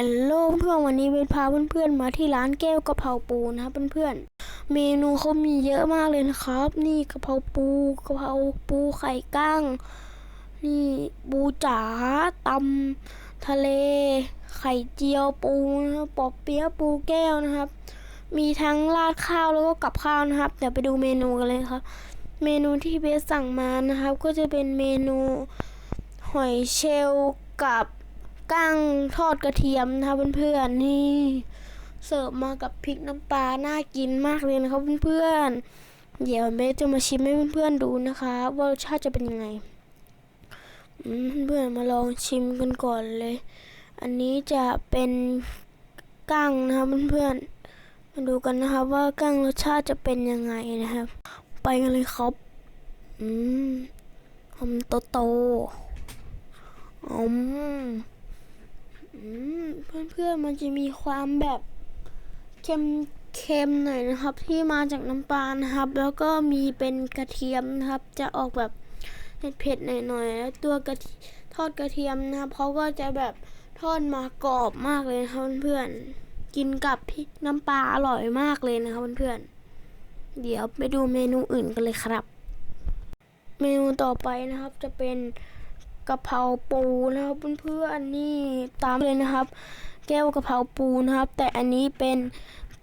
ฮัลโลเพื่อนวันนี้เบนพาเพื่อนๆมาที่ร้านแก้วกะเพราปูนะครับเพื่อนๆเมนูเขามีเยอะมากเลยนะครับ นี่กะเพราปูกะเพราปูไข่กั้ง นี่ปูจ๋าตำทะเล ไข่เจียวปูนะครับปอเปี๊ยะปูแก้วนะครับ มีทั้งราดข้าวแล้วก็กับข้าวนะครับ เดี๋ยวไปดูเมนูกันเลยครับ เมนูที่เบสสั่งมานะครับ ก็จะเป็นเมนูหอยเชลล์กับ กั้งทอดกระเทียมนะครับเพื่อนๆนี่เสิร์ฟมากับพริกน้ำปลาน่ากินมากเลยนะครับเพื่อนๆเดี๋ยวเบสจะมาชิมให้เพื่อนๆดูนะคะว่ารสชาติจะเป็นยังไงเพื่อนๆมาลองชิมกันก่อนเลย อันนี้จะเป็นกั้งนะครับเพื่อนๆมาดูกันนะครับว่ากั้งรสชาติจะเป็นยังไงนะครับ ไปกันเลยครับ อืมหอมโตโตอืม อืมเพื่อนมันจะมีความแบบเค็มเค็มหน่อยนะครับ ที่มาจากน้ำปลานะครับ แล้วก็มีเป็นกระเทียมนะครับ จะออกแบบเผ็ดๆหน่อยๆแล้วตัวกระทอดกระเทียมนะครับเขาก็จะแบบทอดมากรอบมากเลยครับเพื่อนๆกินกับพริกน้ำปลาอร่อยมากเลยนะครับเพื่อนๆเดี๋ยวไปดูเมนูอื่นกันเลยครับ เมนูต่อไปนะครับจะเป็น กะเพราปูนะครับเพื่อนๆนี่ตามเลยนะครับ แก้วกะเพราปูนะครับ แต่อันนี้เป็น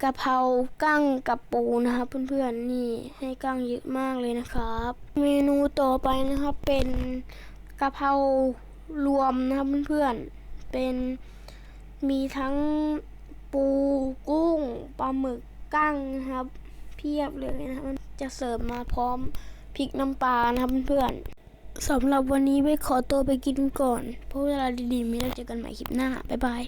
กะเพรากั้งกับปูนะครับเพื่อนๆนี่ให้กั้งเยอะมากเลยนะครับ เมนูต่อไปนะครับเป็นกะเพรารวมนะครับเพื่อนๆเป็นมีทั้งปูกุ้งปลาหมึกกั้งนะครับ เพียบเลยนะครับจะเสิร์ฟมาพร้อมพริกน้ำปลานะครับเพื่อน สำหรับวันนี้ไปขอตัวไปกินก่อน เพราะเวลาดีๆมีแล้วเจอกันใหม่คลิปหน้า บ๊ายบาย